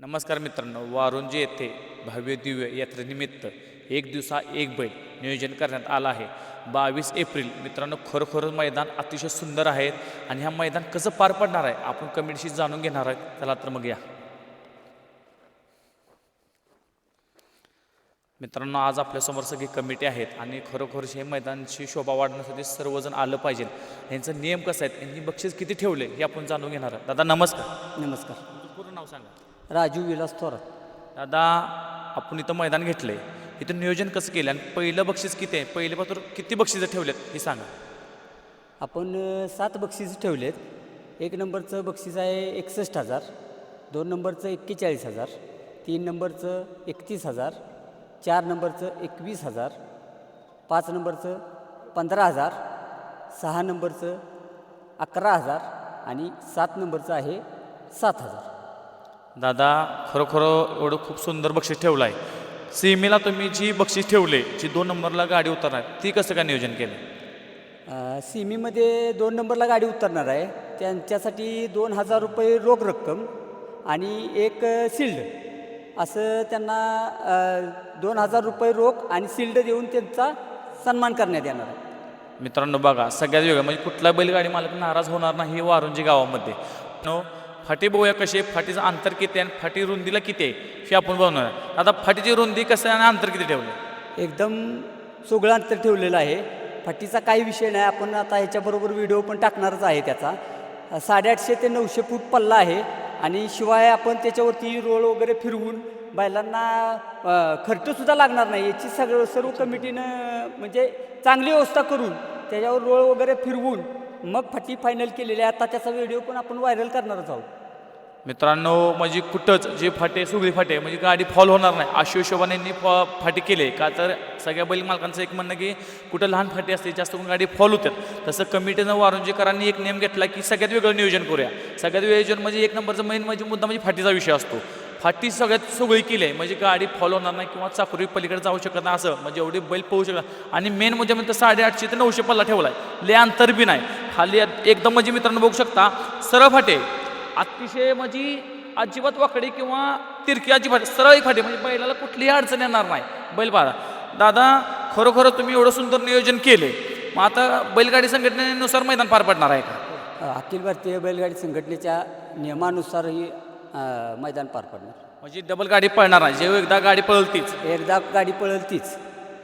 नमस्कार मित्रांनो वारुंजी येथे भव्य दिव्य यात्रेनिमित्त एक दिवसा एक बैल नियोजन करण्यात आलं आहे. बावीस एप्रिल मित्रांनो खरोखरच मैदान अतिशय सुंदर आहे आणि ह्या मैदान कसं पार पडणार आहे आपण कमिटीशी जाणून घेणार आहे चला तर मग या. मित्रांनो आज आपल्यासमोर सगळी कमिटी आहेत आणि खरोखरच हे मैदानची शोभा वाढवण्यासाठी सर्वजण आलं पाहिजे. यांचं नियम कसं आहेत यांनी बक्षीस किती ठेवले हे आपण जाणून घेणार आहे दादा नमस्कार. नमस्कार. पूर्ण नाव सांगा. राजू विलास थोरात. दादा आपण इथं मैदान घेतलंय इथं नियोजन कसं केलं आणि पहिलं बक्षीस किती आहे? पहिले पात्र किती बक्षिसं ठेवलेत हे सांगा. आपण अ, सात बक्षीस ठेवलेत. एक नंबरचं बक्षीस आहे एकसष्ट हजार दोन नंबरचं एक्केचाळीस हजार तीन नंबरचं एकतीस हजार चार नंबरचं एकवीस हजार पाच नंबरचं पंधरा हजार सहा नंबरचं अकरा हजार आणि सात नंबरचं आहे सात हजार. दादा खरोखर एवढं खूप सुंदर बक्षीस ठेवलं आहे सीमेला तुम्ही जी बक्षीस ठेवले जी दोन नंबरला गाडी उतरणार ती कसं काय नियोजन केलं? सिमीमध्ये दोन नंबरला गाडी उतरणार आहे. त्यांच्यासाठी दोन हजार रुपये रोख रक्कम आणि एक अ, सिल्ड. असं त्यांना दोन हजार रुपये रोख आणि सिल्ड देऊन त्यांचा सन्मान करण्यात येणार आहे. मित्रांनो बघा सगळ्यात वेगळं म्हणजे कुठला बैलगाडी मालक नाराज होणार नाही वारुंजी गावामध्ये. नो फाटी बघूया कशी आहे. फाटीचं अंतर किती आहे आणि फाटी रुंदीला किती आहे हे आपण बनवणार आता फाटीची रुंदी कसं आहे आणि अंतर किती ठेवलं? एकदम सोगळं अंतर ठेवलेलं आहे. फाटीचा काही विषय नाही. आपण आता ह्याच्याबरोबर व्हिडिओ पण टाकणारच आहे त्याचा. साडेआठशे ते नऊशे फूट पल्ला आहे आणि शिवाय आपण त्याच्यावरती रोळ वगैरे फिरवून बैलांना खर्चसुद्धा लागणार नाही. याची सगळं सर्व कमिटीनं म्हणजे चांगली व्यवस्था करून त्याच्यावर रोळ वगैरे फिरवून मग फाटी फायनल केलेली आहे. आता त्याचा व्हिडिओ पण आपण व्हायरल करणारच आहोत. मित्रांनो म्हणजे कुठंच जे फाटे सुगडी फाटे म्हणजे गाडी फॉल होणार नाही. अशी हिशोबाने यांनी फॉ फाटी केले का तर सगळ्या बैल मालकांचं एक म्हणणं की कुठं लहान फाटी असते जास्त करून गाडी फॉल होतात तसं कमिटीनं वारुंजीकरांनी एक नियम घेतला की सगळ्यात वेगळं नियोजन करूया. सगळ्यात नियोजन म्हणजे एक नंबरचं मेन म्हणजे मुद्दा म्हणजे फाटीचा विषय असतो. फाटी सगळ्यात सगळी केली आहे. म्हणजे गाडी फॉलो होणार नाही किंवा चाकुरी पलीकडे जाऊ शकत नाही असं. म्हणजे एवढी बैल पोहू शकत आणि मेन म्हणजे म्हणतं साडेआठशे ते नऊशे पल्ला ठेवला आहे ले अंतर बी नाही. खाली एकदम म्हणजे मित्रांनो बघू शकता सरळ फाटे. अतिशय म्हणजे अजिबात वाकडी किंवा तिरकी अजिबात सरळ एक फाटे. म्हणजे बैलाला कुठलीही अडचण येणार नाही. बैल पाहा दादा खरोखर तुम्ही एवढं सुंदर नियोजन केले मग आता बैलगाडी संघटनेनुसार मैदान पार पडणार आहे का? अखिल भारतीय बैलगाडी संघटनेच्या नियमानुसार ही अ, मैदान पार पडणार. म्हणजे डबल गाडी पळणार आहे जेव्हा एकदा गाडी पळतीच. एकदा गाडी पळेल तीच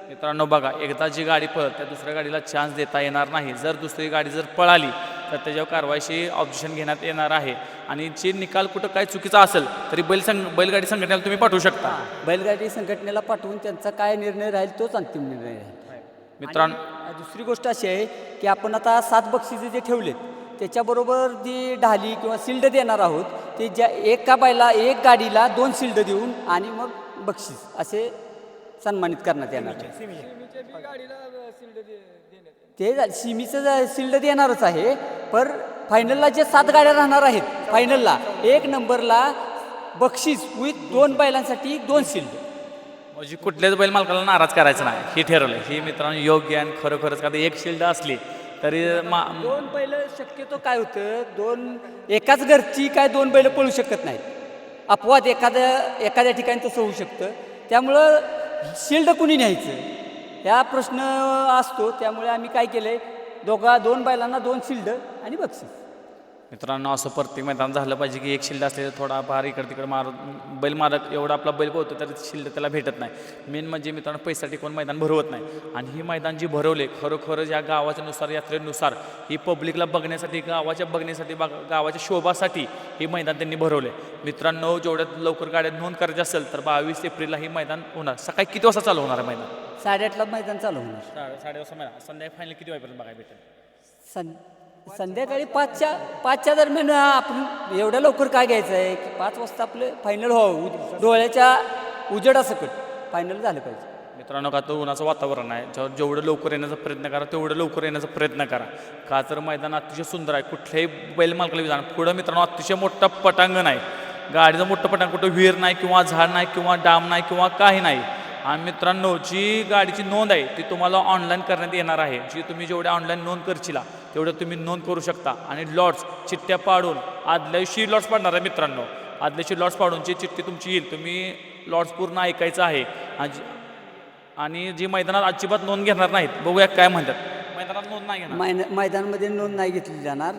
मित्रांनो बघा एकदा जी गाडी पळत त्या दुसऱ्या गाडीला चान्स देता येणार नाही. जर दुसरी गाडी जर पळाली तर त्याच्यावर कारवाईशी ऑब्जेक्शन घेण्यात येणार आहे. आणि जे निकाल कुठं काय चुकीचा असेल तरी बैल संघ बैलगाडी संघटनेला तुम्ही पाठवू शकता. बैलगाडी संघटनेला पाठवून त्यांचा काय निर्णय राहील तोच अंतिम निर्णय राहील. मित्रांनो आणि दुसरी गोष्ट अशी आहे की आपण आता सात बक्षिसे जे ठेवलेत त्याच्याबरोबर जी ढाली किंवा सिल्ड देणार आहोत ते ज्या एका बायला एक गाडीला दोन शिल्ड देऊन आणि मग बक्षीस असे सन्मानित करण्यात येणार. ते सिमीचं शिल्ड देणारच आहे पर फायनलला जे सात गाड्या राहणार आहेत फायनलला एक नंबरला बक्षीस विथ दोन बैलांसाठी दोन शिल्ड. म्हणजे कुठल्याच बैल मालकाला नाराज करायचं नाही हे ठरवलं हे मित्रांनो योग्य आणि खरोखरच का एक शिल्ड असली तरी मा दोन बैल शक्यतो काय होतं दोन एकाच घरची काय दोन बैल पळू शकत नाहीत. अपवाद एखाद्या एखाद्या ठिकाणी तसं होऊ शकतं. त्यामुळं शिल्ड कुणी न्यायचं? ह्या प्रश्न असतो त्यामुळे आम्ही काय केलं आहे दोघा दोन बैलांना दोन शिल्ड आणि बक्षीस. मित्रांनो असं प्रत्येक मैदान झालं पाहिजे की एक शिल्ड असले तर थोडा भार इकडे तिकडे मार बैल मारक एवढा आपला बैल पोहतो तर शिल्ड त्याला भेटत नाही. मेन म्हणजे मित्रांनो पैसा टिकून मैदान भरवत नाही. आणि ही मैदान जी भरवले खरोखरच या गावाच्या नुसार यात्रेनुसार ही पब्लिकला बघण्यासाठी गावाच्या बघण्यासाठी बा गावाच्या शोभासाठी हे मैदान त्यांनी भरवले. मित्रांनो जेवढ्यात लवकर गाड्या नोंद करायची असेल तर बावीस एप्रिलला ही मैदान होणार. सकाळी किती वाजता चालू होणार आहे मैदान? साडेआठला मैदान चालू होणार. साडे साडे वाजता मैदान. संध्याकाळी फायनल किती वाजेपर्यंत बघायला भेटेल? सं संध्याकाळी पाचच्या पाचच्या दरम्यान आपण एवढ्या लवकर काय घ्यायचं आहे? की पाच वाजता आपलं फायनल व्हावं उज- डोळ्याच्या उजेडासकट फायनल झालं पाहिजे. मित्रांनो का तर उन्हाचं वातावरण आहे. जेव्हा जेवढं लवकर येण्याचा प्रयत्न करा तेवढं लवकर येण्याचा प्रयत्न करा. का तर मैदान अतिशय सुंदर आहे. कुठल्याही बैल मालकाला विधान. पुढं मित्रांनो अतिशय मोठं पटांगण आहे. गाडीचं मोठं पटांग कुठं विहीर नाही किंवा झाड नाही किंवा डाम नाही किंवा काही नाही. आणि मित्रांनो जी गाडीची नोंद आहे ती तुम्हाला ऑनलाईन करण्यात येणार आहे. जी तुम्ही जेवढ्या ऑनलाईन नोंद करशीला तेवढं तुम्ही नोंद करू शकता. आणि लॉट्स चिठ्ठ्या पाडून आदल्या दिवशी लॉट्स पाडणार आहे मित्रांनो. आदल्याची लॉट्स पाडूनची चिठ्ठी तुमची येईल तुम्ही लॉट्स पूर्ण ऐकायचं आहे. आणि जी- आणि जी मैदानात अजिबात नोंद घेणार नाहीत. बघूया काय म्हणतात. मैदानात नोंद नाही घेणार. मैन मैदानामध्ये नोंद नाही घेतली जाणार.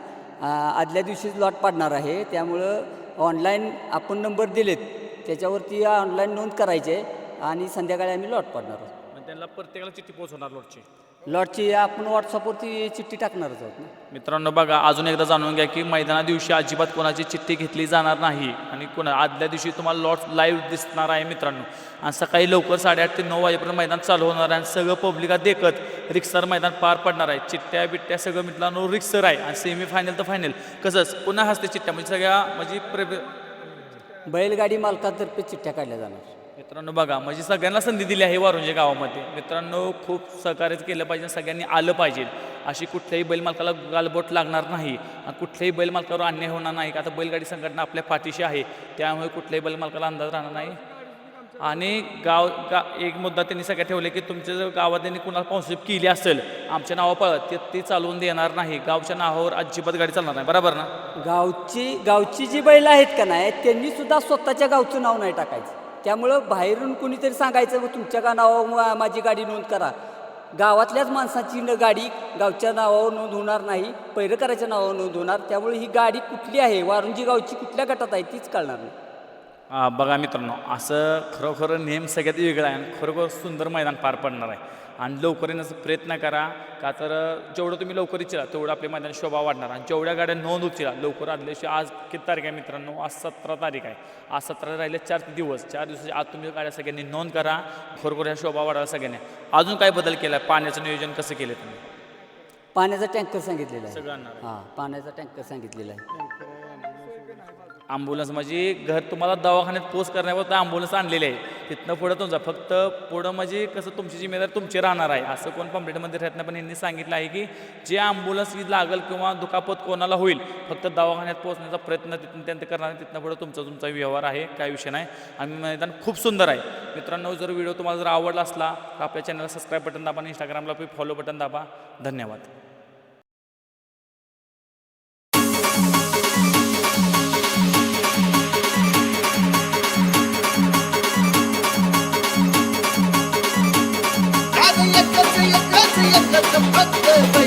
आदल्या दिवशीच लॉट पाडणार आहे. त्यामुळं ऑनलाईन आपण नंबर दिलेत. त्याच्यावरती ऑनलाईन नोंद करायची. आणि संध्याकाळी आम्ही लॉट पाडणार आहोत. त्यांना प्रत्येकाला चिठ्ठी पोहोचवणार लॉटची लॉटची आपण व्हॉट्सअपवरती चिठ्ठी टाकणारच आहोत ना. मित्रांनो बघा अजून एकदा जाणून घ्या की मैदाना दिवशी अजिबात कोणाची चिठ्ठी घेतली जाणार नाही आणि कोणा आदल्या दिवशी तुम्हाला लॉट्स लाईव्ह दिसणार आहे मित्रांनो. आणि सकाळी लवकर साडेआठ ते नऊ वाजेपर्यंत मैदान चालू होणार आहे आणि सगळं पब्लिका देखत रिक्सर मैदान पार पडणार आहे. चिठ्ठ्या बिट्ट्या सगळं मित्रांनो रिक्सर आहे आणि सेमी फायनल तर फायनल कसंच पुन्हा हसते चिठ्ठ्या. म्हणजे सगळ्या म्हणजे प्रे बैलगाडी मालकातर्फे चिठ्ठ्या काढल्या जाणार. मित्रांनो बघा म्हणजे सगळ्यांना संधी दिली आहे वारुंजे गावामध्ये. मित्रांनो खूप सहकार्य केलं पाहिजे सगळ्यांनी आलं पाहिजे. अशी कुठल्याही बैलमालकाला गालबोट लागणार नाही आणि कुठल्याही बैलमालकावर अन्याय होणार नाही. का आता बैलगाडी संघटना आपल्या पाठीशी आहे. त्यामुळे कुठल्याही बैलमालकाला अंदाज राहणार नाही. आणि गाव गा एक मुद्दा त्यांनी सगळ्या ठेवले की तुमच्या जर गावात त्यांनी कुणाला स्पॉन्सरशिप केली असेल आमच्या नावावर ते ती चालवून देणार नाही. गावच्या नावावर अजिबात गाडी चालणार नाही. बरोबर ना? गावची गावची जी बैल आहेत का नाही त्यांनी सुद्धा स्वतःच्या गावचं नाव नाही टाकायचं. त्यामुळं बाहेरून कुणीतरी सांगायचं मग तुमच्या का नावावर मा- माझी गाडी नोंद करा. गावातल्याच माणसाची न गाडी गावच्या नावावर नोंद होणार नाही पैरकराच्या नावावर नोंद होणार. त्यामुळे ही गाडी कुठली आहे वारुंजी गावची कुठल्या गटात आहे तीच कळणार नाही. बघा मित्रांनो असं खरोखर नेम सगळ्यात वेगळं आहे आणि खरोखर सुंदर मैदान पार पडणार आहे. आणि लवकर येण्याचा प्रयत्न करा का तर जेवढं तुम्ही लवकर इच्छिला तेवढं आपल्या मैदान शोभा वाढणार. आणि जेवढ्या गाड्या नोंद उचिला लवकर आदल्याशी आज किती तारीख आहे मित्रांनो? आज सतरा तारीख आहे. आज सतरा राहिले चार दिवस. चार दिवसाच्या आज तुम्ही गाड्या सगळ्यांनी नोंद करा. खरोखर ह्या शोभा वाढायला सगळ्यांनी. अजून काय बदल केला आहे पाण्याचं नियोजन कसं केलं तुम्ही? पाण्याचा टँकर सांगितलेला आहे. सगळं आणणार हां पाण्याचा टँकर सांगितलेला आहे. ॲम्ब्युलन्स म्हणजे घर तुम्हाला दवाखान्यात पोच करण्यावर तर ॲम्ब्युलन्स आणलेले आहे. तिथनं पुढं तुमचा फक्त पुढं म्हणजे कसं तुमची जिम्मेदारी तुमची राहणार आहे. असं कोण पंपलेटमध्ये राहत नाही पण यांनी सांगितलं आहे की जे ॲम्ब्युलन्स लागेल किंवा दुखापत कोणाला होईल फक्त दवाखान्यात पोहोचण्याचा प्रयत्न तिथून त्यांनी करणार तिथनं पुढं तुमचा तुमचा व्यवहार आहे काय विषय नाही. आणि मैदान खूप सुंदर आहे. मित्रांनो जर व्हिडिओ तुम्हाला जर आवडला असला तर आपल्या चॅनलला सबस्क्राईब बटन दाबा आणि इंस्टाग्रामला फॉलो बटन दाबा. धन्यवाद. பத்து பத்து